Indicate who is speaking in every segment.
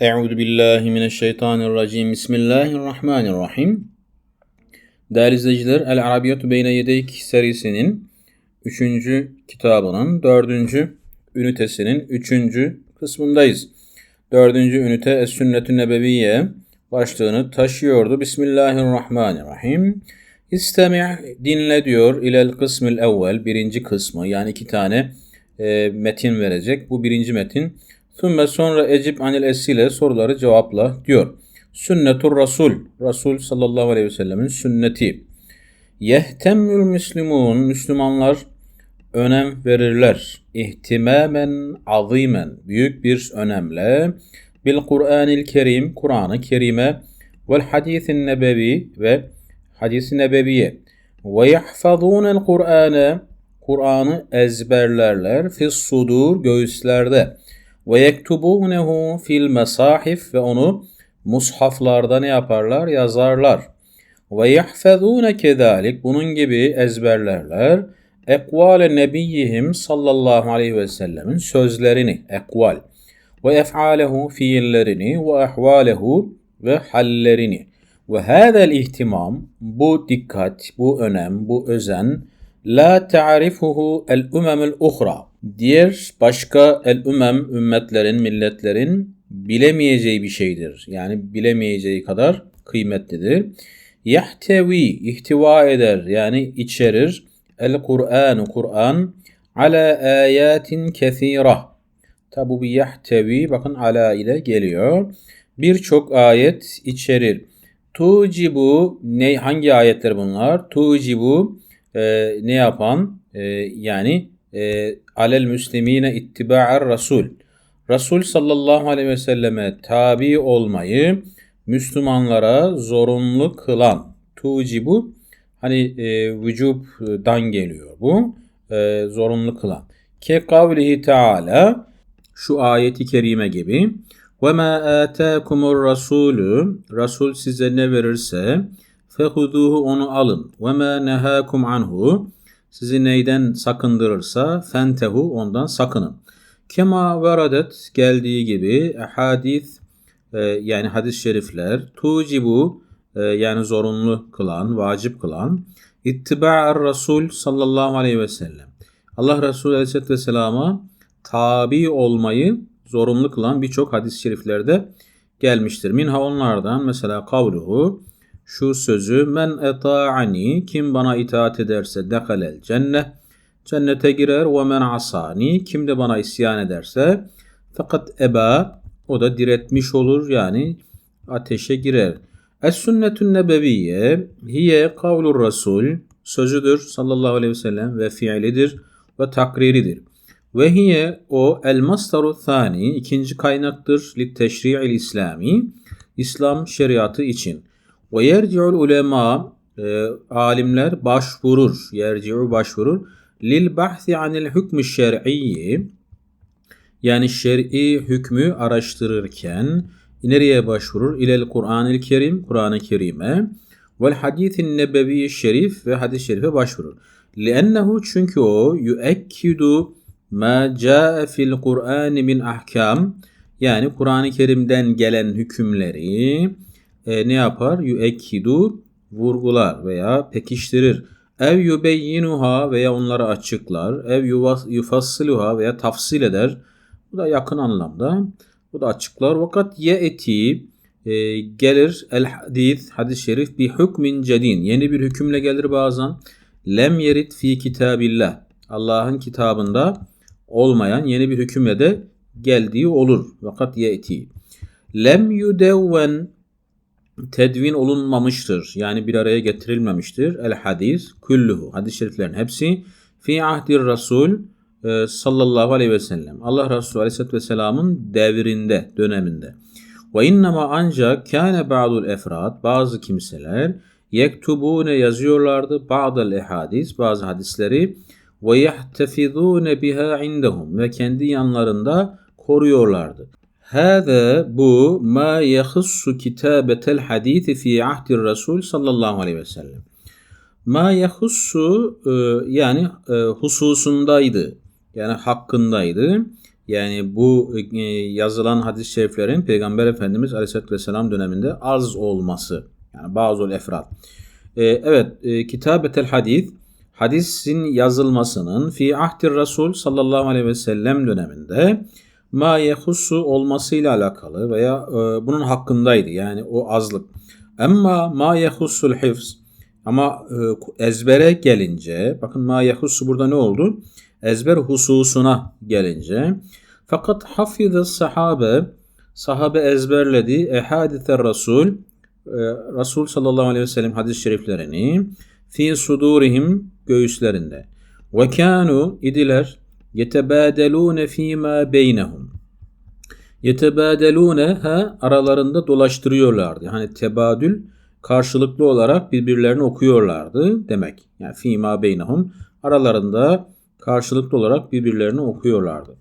Speaker 1: Euzu billahi mineşşeytanirracim. Bismillahirrahmanirrahim. Değerli izleyiciler, El Arabiyatü Beyne Yedeyk serisinin 3. kitabının 4. ünitesinin 3. kısmındayız. 4. ünite Es-Sünnetü Nebeviye başlığını taşıyordu. Bismillahirrahmanirrahim. İstemi' dinle diyor ilel kısmil evvel birinci kısmı yani iki tane e, metin verecek. Bu birinci metin. Sümme sonra ecib anil esile soruları cevapla diyor. Sünnetur Rasul. Rasul sallallahu aleyhi ve sellemin sünneti. Yehtemmül müslimun. Müslümanlar önem verirler. İhtimamen azimen. Büyük bir önemle. Bil Kur'anil Kerim. Kur'an-ı Kerim'e. Vel hadisin nebevi ve hadis-i nebeviye. Ve yahfazûnel Kur'ane. Kur'an'ı ezberlerler. Fis sudur göğüslerde ve yektubunehu fil mesahif ve onu mushaflarda ne yaparlar? Yazarlar. Ve yahfezune kezalik bunun gibi ezberlerler. Ekvale nebiyihim sallallahu aleyhi ve sellemin sözlerini, ekval. Ve ef'alehu fiillerini ve ehvalehu ve hallerini. Ve hâzel ihtimam, bu dikkat, bu önem, bu özen, la ta'rifuhu el umemul uhra diğer başka el-ümem, ümmetlerin, milletlerin bilemeyeceği bir şeydir. Yani bilemeyeceği kadar kıymetlidir. Yahtevi, ihtiva eder yani içerir. El-Kur'an, Kur'an ala ayatin kesira. Tabi bu yahtevi bakın ala ile geliyor. Birçok ayet içerir. Tucibu ne hangi ayetler bunlar? Tucibu e, ne yapan? E, yani e, alel müslimine ittiba'ar rasul. Rasul sallallahu aleyhi ve selleme tabi olmayı Müslümanlara zorunlu kılan tucibu hani e, vücubdan geliyor bu e, zorunlu kılan. Ke kavlihi taala şu ayeti kerime gibi ve ma ataakumur rasulü Rasul size ne verirse fehuduhu onu alın ve ma nehakum anhu sizi neyden sakındırırsa fentehu ondan sakının. Kema veradet geldiği gibi hadis e, yani hadis-i şerifler tucibu e, yani zorunlu kılan, vacip kılan ittiba'ar Rasul sallallahu aleyhi ve sellem. Allah Resulü aleyhisselatü vesselama tabi olmayı zorunlu kılan birçok hadis-i şeriflerde gelmiştir. Minha onlardan mesela kavluhu şu sözü men eta'ani kim bana itaat ederse dehalel cennet cennete girer ve men asani kim de bana isyan ederse fakat eba o da diretmiş olur yani ateşe girer. Es sünnetün nebeviye hiye kavlur rasul sözüdür sallallahu aleyhi ve sellem ve fiilidir ve takriridir. Ve hiye o el mastaru thani ikinci kaynaktır li teşri'il İslami İslam şeriatı için. Ve yerci'ul ulema alimler başvurur, yerci'u başvurur. Lil bahsi anil hükmü şer'iyyi yani şer'i hükmü araştırırken nereye başvurur? İlel Kur'an-ı Kerim, Kur'an-ı Kerim'e vel hadisin nebevi şerif ve hadis-i şerife başvurur. Liennehu çünkü o yüekkidu ma ca'e fil Kur'an min ahkam yani Kur'an-ı Kerim'den gelen hükümleri e, ne yapar? Yüekkidu vurgular veya pekiştirir. Ev yubeyyinuha veya onları açıklar. Ev yufassiluha veya tafsil eder. Bu da yakın anlamda. Bu da açıklar. Fakat ye eti e, gelir el hadis hadis-i şerif bir hükmin cedin. Yeni bir hükümle gelir bazen. Lem yerit fi kitabillah. Allah'ın kitabında olmayan yeni bir hükümle de geldiği olur. Fakat ye eti. Lem yudevven tedvin olunmamıştır. Yani bir araya getirilmemiştir. El hadis kulluhu. Hadis-i şeriflerin hepsi fi ahdir Rasul e, sallallahu aleyhi ve sellem. Allah Resulü aleyhisselatü vesselamın devrinde, döneminde. Ve innema ancak kâne ba'dul efrad bazı kimseler yektubune yazıyorlardı ba'dal ehadis bazı hadisleri ve yehtefizune biha indahum ve kendi yanlarında koruyorlardı. Hâze bu ma yahussu kitabetel hadisi fi ahdir Resul sallallahu aleyhi ve sellem. Ma yahussu e, yani e, hususundaydı. Yani hakkındaydı. Yani bu e, yazılan hadis-i şeriflerin Peygamber Efendimiz Aleyhisselatü Vesselam döneminde az olması. Yani bazı efrad. E, evet, Kitabetel Hadis hadisin yazılmasının fi ahdir Resul sallallahu aleyhi ve sellem döneminde ma yehusu olmasıyla alakalı veya e, bunun hakkındaydı. Yani o azlık. Ama ma yehusul hifz ama e, ezbere gelince bakın ma yehusu burada ne oldu? Ezber hususuna gelince fakat hafizı sahabe sahabe ezberledi ehadite Resul e, Resul sallallahu aleyhi ve sellem hadis-i şeriflerini fi sudurihim göğüslerinde. Ve kanu idiler yetebadelune fîmâ beynehum. Yetebadelune ha aralarında dolaştırıyorlardı. Hani tebadül karşılıklı olarak birbirlerini okuyorlardı demek. Yani fîmâ beynehum aralarında karşılıklı olarak birbirlerini okuyorlardı.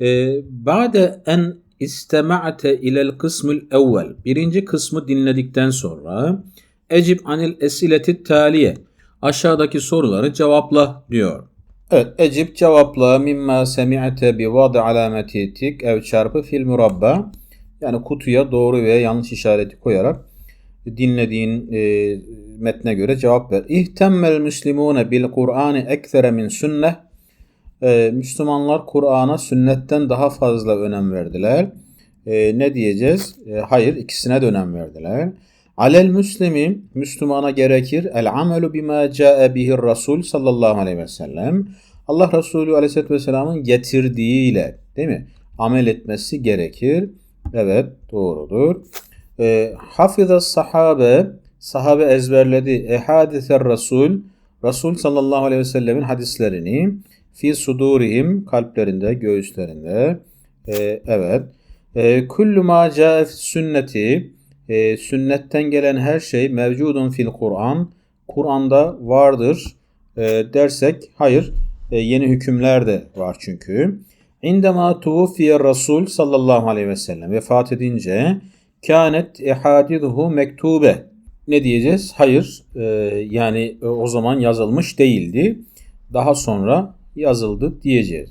Speaker 1: Ee, ba'de en istema'te ilel kısmül evvel. Birinci kısmı dinledikten sonra Ecib anil esileti taliye. Aşağıdaki soruları cevapla diyor. Evet, Ecib cevapla mimma semi'te bi vadı alameti tik ev çarpı fil murabba. Yani kutuya doğru veya yanlış işareti koyarak dinlediğin e, metne göre cevap ver. İhtemmel müslimune bil Kur'an'ı ekfere min sünne. E, Müslümanlar Kur'an'a sünnetten daha fazla önem verdiler. E, ne diyeceğiz? E, hayır, ikisine de önem verdiler. Alel müslimi, Müslümana gerekir el amelu bima ca'e bihir Rasul sallallahu aleyhi ve sellem. Allah Resulü aleyhisselatü vesselamın getirdiğiyle değil mi? Amel etmesi gerekir. Evet doğrudur. E, Hafiza sahabe, sahabe ezberledi. Ehadiser Rasul, Resul sallallahu aleyhi ve sellemin hadislerini fi sudurihim kalplerinde, göğüslerinde. E, evet. E, kullu ma ca'e sünneti e, sünnetten gelen her şey mevcudun fil Kur'an. Kur'an'da vardır e, dersek hayır e, yeni hükümler de var çünkü. İndema tuvfiye Rasul sallallahu aleyhi ve sellem vefat edince kânet ehadiduhu mektube. Ne diyeceğiz? Hayır e, yani e, o zaman yazılmış değildi. Daha sonra yazıldı diyeceğiz.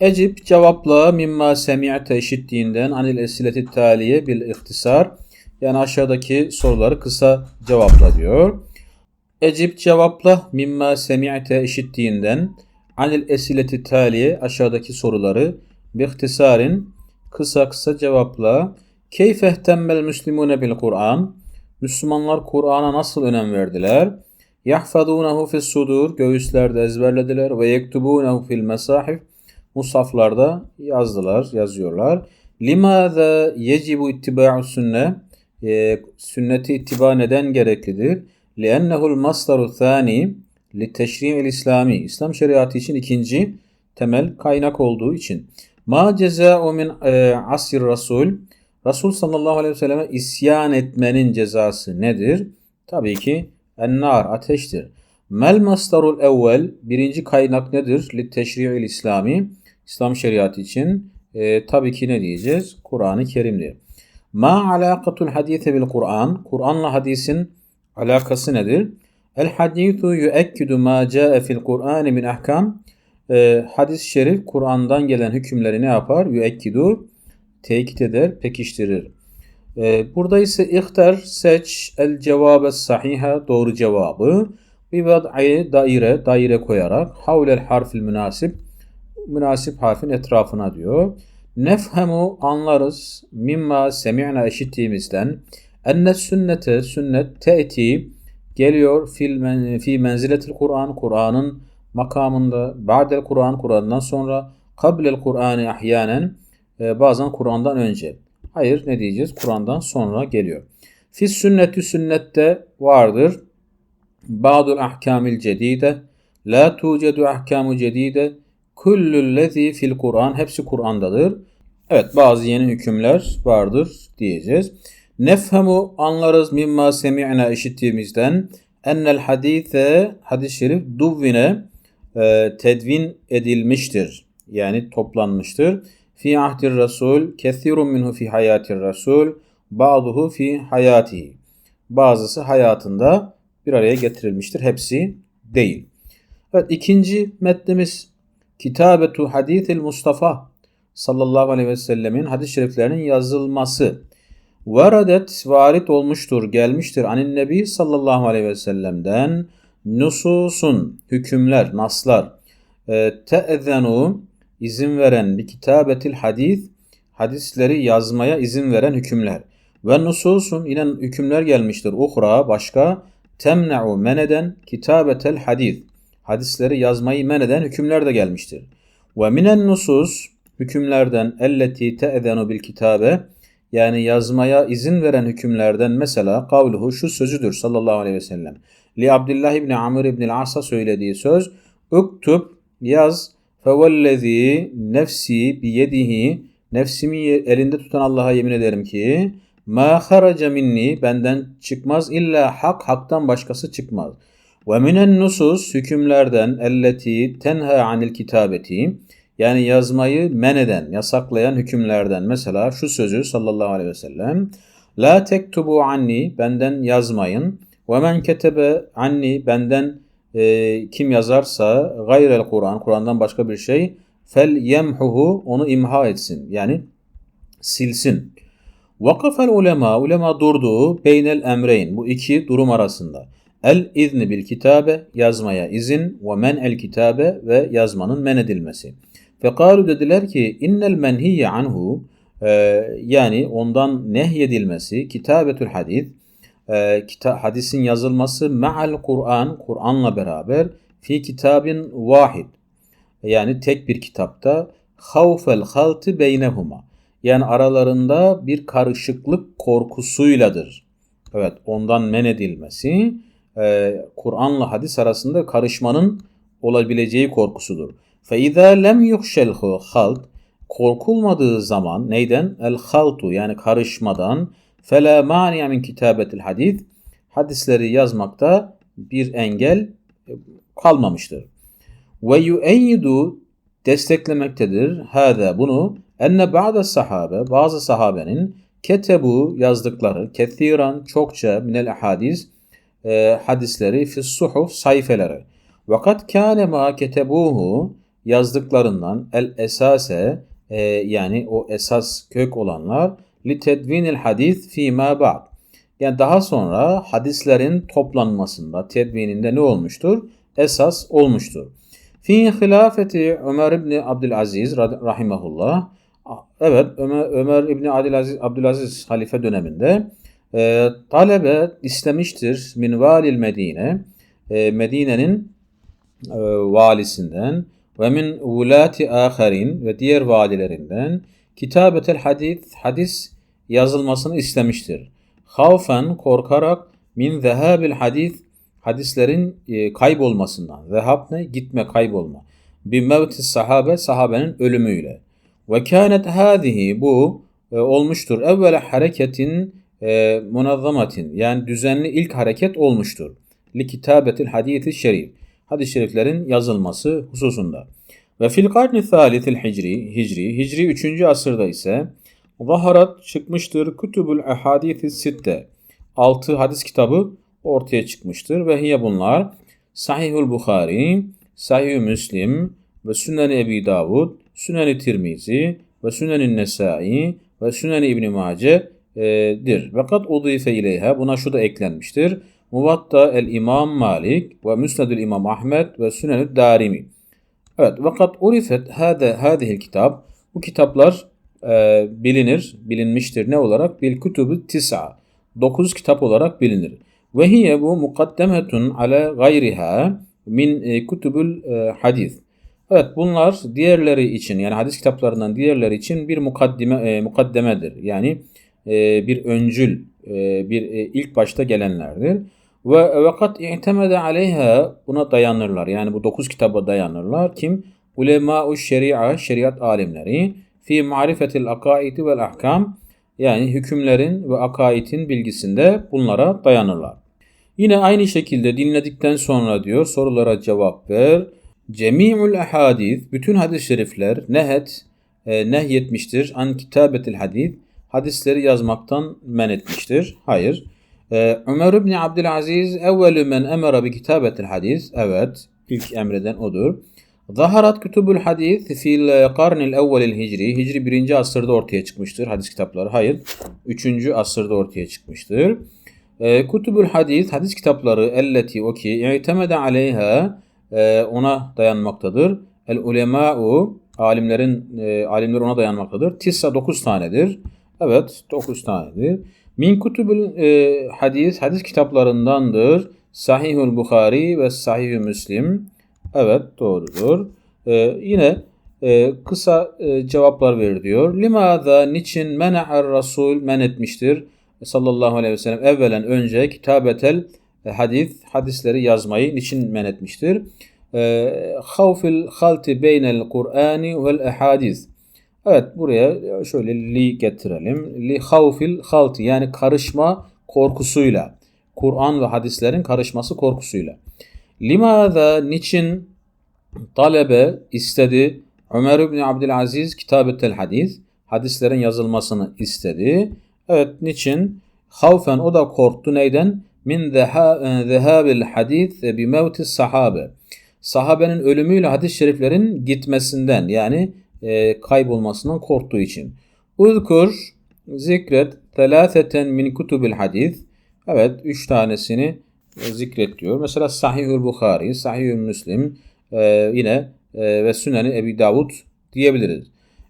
Speaker 1: Ecip cevapla mimma semi'te işittiğinden anil esileti taliye bil ihtisar yani aşağıdaki soruları kısa cevapla diyor. Ecip cevapla mimma semi'te işittiğinden anil esileti taliye aşağıdaki soruları bihtisarin kısa kısa cevapla keyfe temmel müslimune bil Kur'an Müslümanlar Kur'an'a nasıl önem verdiler? Yahfadunahu fis sudur göğüslerde ezberlediler ve yektubunahu fil mesahif musaflarda yazdılar, yazıyorlar. Limaza yecibu ittiba'u sünne e, sünneti ittiba neden gereklidir? لِأَنَّهُ الْمَصْدَرُ الثَّانِي لِتَشْرِيعِ İslami İslam şeriatı için ikinci temel kaynak olduğu için. Ma ceza'u min e, asir Rasul Rasul sallallahu aleyhi ve selleme isyan etmenin cezası nedir? Tabii ki ennar ateştir. Mel masdarul evvel birinci kaynak nedir? Li teşri'il İslami İslam şeriatı için e, tabii ki ne diyeceğiz? Kur'an-ı Kerim'dir. Ma alakatul hadise bil Kur'an. Kur'anla hadisin alakası nedir? El hadisu yuekkidu ma ca'e fil Kur'an min ahkam. E, hadis-i şerif Kur'an'dan gelen hükümleri ne yapar? Yuekkidu tekit eder, pekiştirir. E, burada ise ihtar seç el cevabe sahiha doğru cevabı bir vad'i daire daire koyarak havlel harfil münasip münasip harfin etrafına diyor. Nefhemu anlarız mimma semi'na işittiğimizden enne sünnete sünnet te'ti geliyor fil men, fi menziletil Kur'an Kur'an'ın makamında ba'del Kur'an Kur'an'dan sonra kablel Kur'an'ı ahyanen e, bazen Kur'an'dan önce. Hayır ne diyeceğiz? Kur'an'dan sonra geliyor. Fi sünnetü sünnette vardır. Ba'dul ahkamil cedide la tucedu ahkamu cedide kullüllezi fil Kur'an hepsi Kur'an'dadır. Evet bazı yeni hükümler vardır diyeceğiz. Nefhemu anlarız mimma semi'na işittiğimizden ennel hadise hadis-i şerif duvvine e, tedvin edilmiştir. Yani toplanmıştır. Fi ahdir Resul kethirun minhu fi hayatir Resul ba'duhu fi hayatihi. Bazısı hayatında bir araya getirilmiştir. Hepsi değil. Evet ikinci metnimiz Kitabetu Hadithil Mustafa sallallahu aleyhi ve sellemin hadis-i şeriflerinin yazılması. Varadet varit olmuştur, gelmiştir anin nebi sallallahu aleyhi ve sellem'den nususun, hükümler, naslar. E, te'ezenu izin veren bir kitabetil hadis, hadisleri yazmaya izin veren hükümler. Ve nususun yine hükümler gelmiştir. Uhra başka temne'u meneden kitabetel hadis. Hadisleri yazmayı meneden hükümler de gelmiştir. Ve minen nusus hükümlerden elleti te'ezenu bil kitabe yani yazmaya izin veren hükümlerden mesela kavluhu şu sözüdür sallallahu aleyhi ve sellem. Li Abdullah ibn Amr ibn As'a söylediği söz Uktub yaz fevellezî nefsi biyedihi nefsimi elinde tutan Allah'a yemin ederim ki ma haraca minni benden çıkmaz illa hak haktan başkası çıkmaz. Ve minen nusus hükümlerden elleti tenha anil kitabeti yani yazmayı men eden, yasaklayan hükümlerden mesela şu sözü sallallahu aleyhi ve sellem La tektubu anni benden yazmayın ve men ketebe anni benden e, kim yazarsa gayrel Kur'an Kur'an'dan başka bir şey fel yemhuhu onu imha etsin yani silsin. Vakafel ulema ulema durdu beynel emreyn bu iki durum arasında. El izni bil kitabe yazmaya izin ve men el kitabe ve yazmanın men edilmesi. Fekalu dediler ki innel menhiye anhu e, yani ondan nehyedilmesi kitabetül hadis e, kita, hadisin yazılması ma'al Kur'an Kur'an'la beraber fi kitabin vahid yani tek bir kitapta havfel halti beynehuma yani aralarında bir karışıklık korkusuyladır. Evet ondan men edilmesi e, Kur'an'la hadis arasında karışmanın olabileceği korkusudur. فَاِذَا lem يُخْشَ halt Korkulmadığı zaman neyden? El haltu yani karışmadan فَلَا مَانِيَ min kitabetil hadis Hadisleri yazmakta bir engel e, kalmamıştır. Ve yu'eyyidu desteklemektedir. Hâzâ bunu enne ba'de sahabe bazı sahabenin ketebu yazdıkları kethiran çokça minel hadis e, hadisleri fi suhuf sayfeleri. Vakat kâne ma ketebuhu yazdıklarından el esase e, yani o esas kök olanlar li tedvinil hadis fi ma ba'd. Yani daha sonra hadislerin toplanmasında, tedvininde ne olmuştur? Esas olmuştur. Fi hilafeti Ömer İbni Abdülaziz rahimahullah Evet Ömer, Ömer İbni Abdülaziz, Abdülaziz halife döneminde e, talebe istemiştir min valil Medine e, Medine'nin e, valisinden ve min vulati aharin ve diğer valilerinden kitabetel hadis hadis yazılmasını istemiştir. Havfen korkarak min zehabil hadis hadislerin e, kaybolmasından. Zehab ne? Gitme, kaybolma. Bir mevti sahabe, sahabenin ölümüyle. Ve kânet hâzihi bu e, olmuştur. Evvele hareketin e, munazzamatin yani düzenli ilk hareket olmuştur. Li kitabetil hadisi şerif. Hadis-i şeriflerin yazılması hususunda. Ve fil karni thalitil hicri, hicri, hicri 3. asırda ise zaharat çıkmıştır kutubul ahadisi sitte. 6 hadis kitabı ortaya çıkmıştır. Ve hiye bunlar Sahihul Bukhari, Sahih Müslim ve Sünnen Ebi Davud, Sünnen Tirmizi ve Sünnen Nesai ve Sünnen İbn Mace'dir. Fakat udife ileyha buna şu da eklenmiştir. Muvatta el İmam Malik ve Müsnedül İmam Ahmed ve Sünnenü Darimi. Evet, fakat urifet hâde hâdihil kitap bu kitaplar e, bilinir, bilinmiştir ne olarak? Bil kutubu tis'a. 9 kitap olarak bilinir. Ve hiye bu mukaddemetun ala gayriha min e, e, hadis. Evet bunlar diğerleri için yani hadis kitaplarından diğerleri için bir mukaddime e, mukaddemedir. Yani e, bir öncül, e, bir e, ilk başta gelenlerdir. Ve vakat i'temede aleyha buna dayanırlar. Yani bu dokuz kitaba dayanırlar. Kim? Ulema-u şeria, şeriat alimleri fi marifetil akaidi vel ahkam yani hükümlerin ve akaidin bilgisinde bunlara dayanırlar. Yine aynı şekilde dinledikten sonra diyor sorulara cevap ver. Cemi'ul ahadis, bütün hadis-i şerifler nehet, e, nehyetmiştir. An kitabetil hadis, hadisleri yazmaktan men etmiştir. Hayır. E, Ömer ibn Abdülaziz evvelü men emara bi kitabetil hadis. Evet, ilk emreden odur. Zaharat kütübül hadis fil karnil evvelil hicri. Hicri birinci asırda ortaya çıkmıştır hadis kitapları. Hayır. Üçüncü asırda ortaya çıkmıştır. E, Kutubul hadis, hadis kitapları elleti o ki i'temede aleyha e, ona dayanmaktadır. El ulema'u alimlerin e, alimler ona dayanmaktadır. Tissa 9 tanedir. Evet 9 tanedir. Min kutubul e, hadis hadis kitaplarındandır. Sahihul Bukhari ve Sahihü Müslim. Evet doğrudur. E, yine e, kısa e, cevaplar verir diyor. Limada niçin mena'ar Rasul men etmiştir sallallahu aleyhi ve sellem evvelen önce kitabetel hadis hadisleri yazmayı niçin men etmiştir? E, havfil halti beynel Kur'ani vel ehadis. Evet buraya şöyle li getirelim. Li havfil halti yani karışma korkusuyla. Kur'an ve hadislerin karışması korkusuyla. Limada niçin talebe istedi Ömer İbni Abdülaziz kitabetel hadis hadislerin yazılmasını istedi. Evet niçin? Havfen o da korktu neyden? Min zehabil hadis bi mevti sahabe. Sahabenin ölümüyle hadis-i şeriflerin gitmesinden yani e, kaybolmasından korktuğu için. Uzkur zikret telâfeten min kutubil hadis. Evet üç tanesini zikret diyor. Mesela Sahihül Bukhari, Sahihül Müslim e, yine e, ve Sünen-i Ebi Davud diyebiliriz.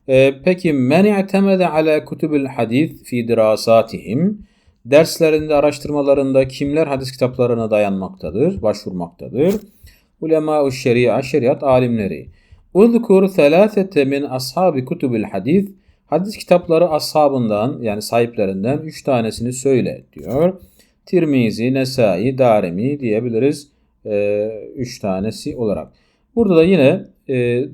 Speaker 1: E, peki men i'temede ala kutubil hadis fi dirasatihim derslerinde, araştırmalarında kimler hadis kitaplarına dayanmaktadır, başvurmaktadır? Ulema-u şeria, şeriat alimleri. Uzkur thelâfete min ashabi kutubil hadis Hadis kitapları ashabından yani sahiplerinden üç tanesini söyle diyor. Tirmizi, Nesai, Darimi diyebiliriz. E, üç tanesi olarak. Burada da yine e,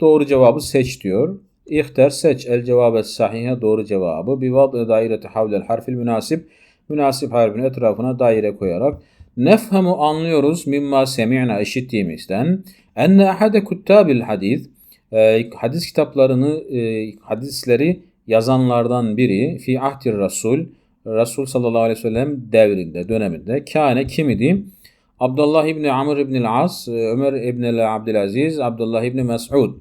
Speaker 1: doğru cevabı seç diyor. İhter seç el cevabet sahihe doğru cevabı. Bir vad daireti havlel harfil münasip. Münasip harfin etrafına daire koyarak. Nefhemu anlıyoruz mimma semi'na işittiğimizden. Enne ahade kuttabil hadis. E, hadis kitaplarını, e, hadisleri yazanlardan biri fi ahdir rasul. Resul sallallahu aleyhi ve sellem devrinde, döneminde. Kâne kim idi? Abdullah İbni Amr İbni As, Ömer İbni Abdülaziz, Abdullah İbni Mes'ud.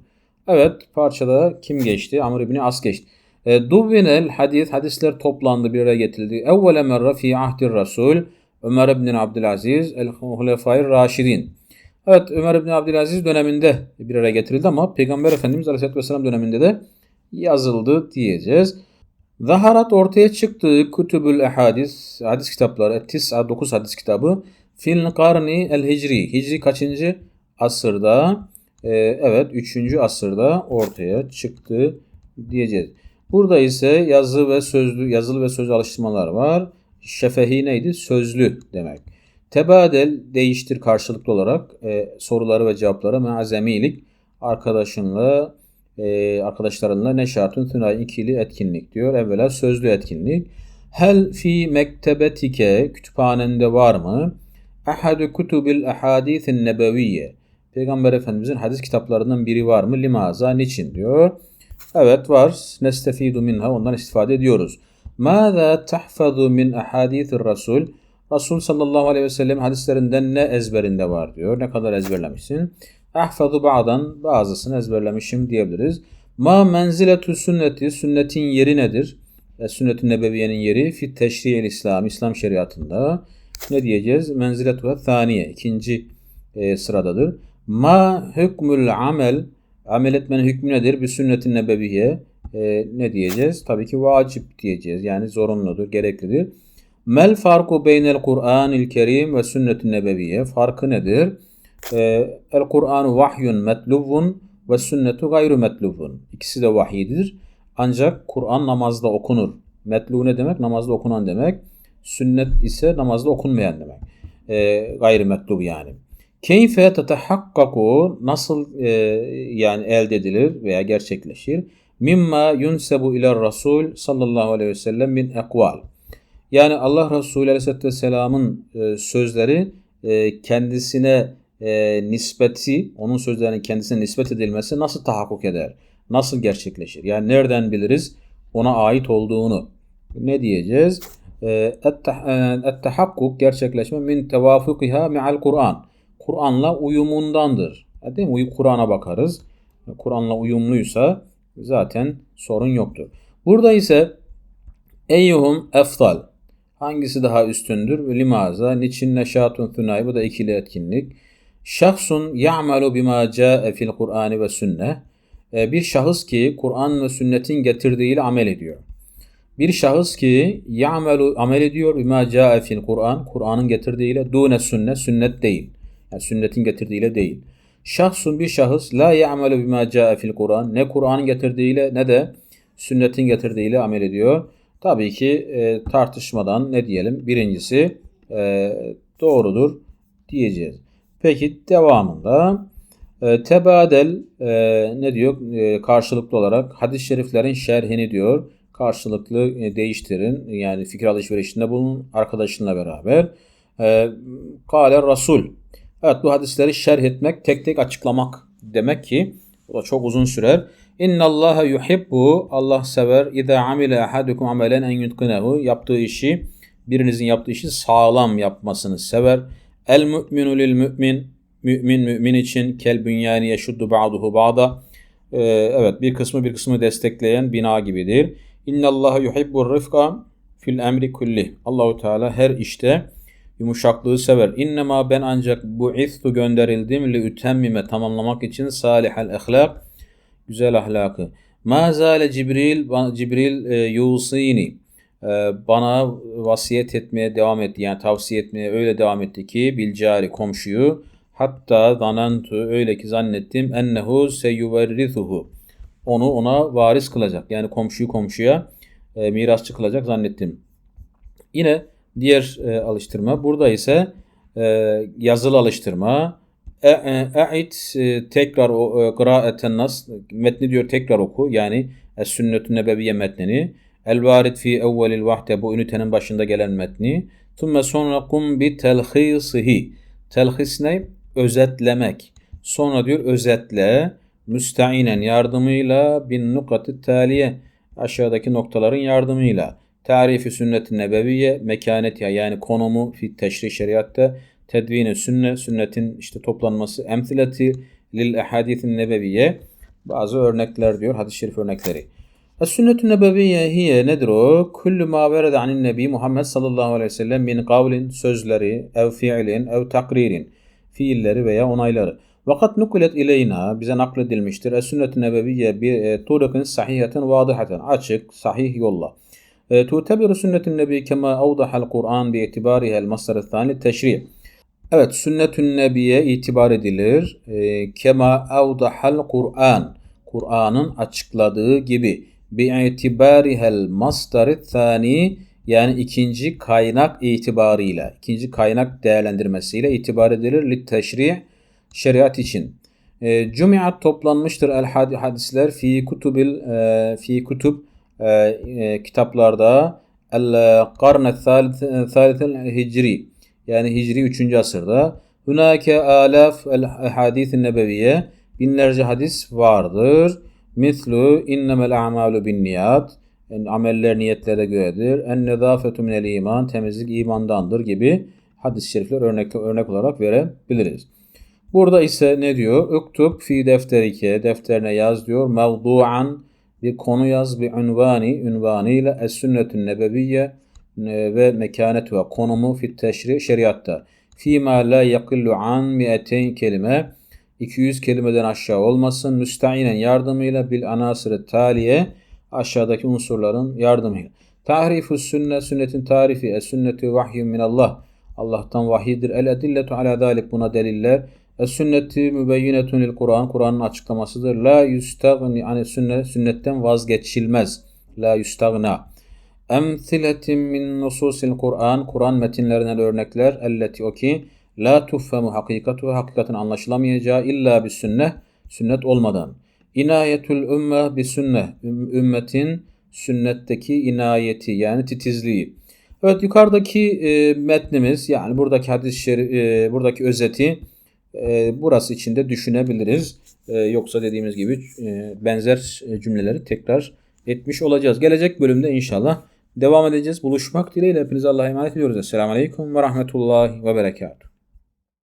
Speaker 1: Evet parçada kim geçti? Amr İbni As geçti. E, Duvvinel hadis, hadisler toplandı bir araya getirildi. Evvele merre fi ahdir Resul, Ömer İbni Abdülaziz, El Hulefai Raşidin. Evet Ömer İbni Abdülaziz döneminde bir araya getirildi ama Peygamber Efendimiz Aleyhisselatü Vesselam döneminde de yazıldı diyeceğiz. Zaharat ortaya çıktı Kutubul Ehadis, hadis kitapları, Tis'a 9 hadis kitabı. Fil karni el hicri. Hicri kaçıncı asırda? Ee, evet 3. asırda ortaya çıktı diyeceğiz. Burada ise yazı ve sözlü, yazılı ve sözlü alıştırmalar var. Şefehi neydi? Sözlü demek. Tebadel değiştir karşılıklı olarak e, soruları ve cevapları meazemilik arkadaşınla e, arkadaşlarınla neşatun tünay ikili etkinlik diyor. Evvela sözlü etkinlik. Hel fi mektebetike kütüphanende var mı? Ahadu kutubil ahadithin nebeviyye. Peygamber Efendimizin hadis kitaplarından biri var mı? Limaza, niçin diyor. Evet var. Nestefidu minha. Ondan istifade ediyoruz. Mâzâ tahfazu min ahadithir rasul. Rasul sallallahu aleyhi ve sellem hadislerinden ne ezberinde var diyor. Ne kadar ezberlemişsin? Ahfazu ba'dan bazısını ezberlemişim diyebiliriz. Ma menziletü sünneti. Sünnetin yeri nedir? E, Sünnet-i Nebeviye'nin yeri fit teşriyel İslam, İslam şeriatında ne diyeceğiz? Menziletu thaniye, ikinci e, sıradadır. Ma hükmül amel, amel etmenin hükmü nedir? Bir sünnet-i nebeviye e, ne diyeceğiz? Tabii ki vacip diyeceğiz. Yani zorunludur, gereklidir. Mel farku beynel Kur'anil kerim ve sünnet-i nebeviye. Farkı nedir? E, El Kur'anu vahyun metluvun ve sünnetu gayru metluvun. İkisi de vahiydir. Ancak Kur'an namazda okunur. Metlu ne demek? Namazda okunan demek. Sünnet ise namazda okunmayan demek. E, gayrimetlub yani. Keyfe tetehakkaku nasıl e, yani elde edilir veya gerçekleşir? Mimma yunsebu ila Rasul sallallahu aleyhi ve sellem min ekval. Yani Allah Resulü aleyhisselatü vesselamın e, sözleri e, kendisine e, nispeti, onun sözlerinin kendisine nispet edilmesi nasıl tahakkuk eder? Nasıl gerçekleşir? Yani nereden biliriz ona ait olduğunu? Ne diyeceğiz? Et-tahakkuk gerçekleşme min tevafukiha me'al Kur'an. Kur'an'la uyumundandır. Değil mi? Kur'an'a bakarız. Kur'an'la uyumluysa zaten sorun yoktur. Burada ise eyyuhum eftal. Hangisi daha üstündür? Limaza, niçin neşatun thunay, bu da ikili etkinlik. Şahsun ya'malu bima ca'e fil Kur'ani ve sünne. E, Bir şahıs ki Kur'an ve sünnetin getirdiğiyle amel ediyor. Bir şahıs ki ya'melu amel ediyor bima ca'e fil Kur'an, Kur'an'ın getirdiğiyle dune sünne, sünnet değil. Yani sünnetin getirdiğiyle değil. Şahsun bir şahıs la ya'melu bima ca'e fil Kur'an, ne Kur'an'ın getirdiğiyle ne de sünnetin getirdiğiyle amel ediyor. Tabii ki e, tartışmadan ne diyelim? Birincisi e, doğrudur diyeceğiz. Peki devamında e, tebadel e, ne diyor? E, karşılıklı olarak hadis-i şeriflerin şerhini diyor. Karşılıklı e, değiştirin. Yani fikir alışverişinde bulunun arkadaşınla beraber. E, Kale Rasul. Evet bu hadisleri şerh etmek, tek tek açıklamak demek ki bu da çok uzun sürer. İnna Allaha yuhibbu Allah sever iza amile ahadukum amelen en yutqinehu yaptığı işi birinizin yaptığı işi sağlam yapmasını sever. El mu'minu mümin mümin mümin için kel bünyani yeşuddu ba'duhu ba'da Ee, evet bir kısmı bir kısmı destekleyen bina gibidir. İnna Allaha yuhibbu rifka fil emri kulli. Allahu Teala her işte yumuşaklığı sever. İnnemâ ben ancak bu istu gönderildim li ütemmime tamamlamak için salihal ahlak güzel ahlakı. Ma zale Cibril Cibril e, yusini e, bana vasiyet etmeye devam etti. Yani tavsiye etmeye öyle devam etti ki bilcari komşuyu hatta zanantu öyle ki zannettim ennehu seyuverrithuhu onu ona varis kılacak. Yani komşuyu komşuya e, mirasçı kılacak zannettim. Yine diğer e, alıştırma. Burada ise yazılı alıştırma. E, e, E'it e, tekrar o kıraeten nas metni diyor tekrar oku. Yani es sünnetü nebeviye metnini. El varid fi evvelil vahde bu ünitenin başında gelen metni. Thumme sonra kum bi telhisihi. Telhis ne? Özetlemek. Sonra diyor özetle müsteinen yardımıyla bin nukatı taliye aşağıdaki noktaların yardımıyla tarifi sünnet-i nebeviye mekanetiha yani konumu fi teşri şeriatta tedvini sünne sünnetin işte toplanması emthileti lil ehadisin nebeviye bazı örnekler diyor hadis-i şerif örnekleri. Es-sünnetü nebeviye hiye nedir o? Kullu ma verede anin nebi Muhammed sallallahu aleyhi ve sellem min kavlin sözleri ev fiilin ev takririn fiilleri veya onayları. Vakat nukulet ileyna bize nakledilmiştir. Es-sünnet-i nebeviye bir e, turikin sahihaten vadihaten açık sahih yolla. E, Tutebiru sünnet-i nebi kema avdahal Kur'an bi itibariha el masdar thani teşri'. Evet sünnet-ü nebiye itibar edilir. E, kema avdahal Kur'an. Kur'an'ın açıkladığı gibi bi itibarihel masdar thani yani ikinci kaynak itibarıyla, ikinci kaynak değerlendirmesiyle itibar edilir. Lit teşri' şeriat için. E, Cumiat toplanmıştır el had- hadisler fi kutubil e, fi kutub e, e, kitaplarda el karne thalitel hicri yani hicri 3. asırda Hunake alaf el hadis nebeviye binlerce hadis vardır. Mislu innemel a'malu bin niyat yani ameller niyetlere göredir. En nezafetu minel iman temizlik imandandır gibi hadis-i şerifler örnek örnek olarak verebiliriz. Burada ise ne diyor? Uktub fi defterike defterine yaz diyor. Mevdu'an bir konu yaz bir ünvani ünvanıyla es sünnetün nebeviyye ve mekanetu ve konumu fit teşri şeriatta. Fima la yakillu an mi'eteyn kelime 200 kelimeden aşağı olmasın. Müsteinen yardımıyla bil anasırı taliye aşağıdaki unsurların yardımıyla. Tahrifu sünne sünnetin tarifi es sünnetu vahyun minallah. Allah'tan vahiydir. El edilletu ala dalik buna deliller. Es sünneti mübeyyinetun lil Kur'an. Kur'an'ın açıklamasıdır. La yustagni yani sünnet sünnetten vazgeçilmez. La yustagna. Emsiletin min nususil Kur'an. Kur'an metinlerinden örnekler. Elleti o ki la tuffemu hakikatu hakikatin anlaşılamayacağı illa bir sünnet sünnet olmadan. İnayetül ümme bir sünnet ümmetin sünnetteki inayeti yani titizliği. Evet yukarıdaki e, metnimiz yani buradaki hadis şerif, e, buradaki özeti e, burası içinde düşünebiliriz. E, yoksa dediğimiz gibi e, benzer cümleleri tekrar etmiş olacağız. Gelecek bölümde inşallah devam edeceğiz. Buluşmak dileğiyle hepinize Allah'a emanet ediyoruz. Esselamu Aleyküm ve Rahmetullahi ve Berekatuhu.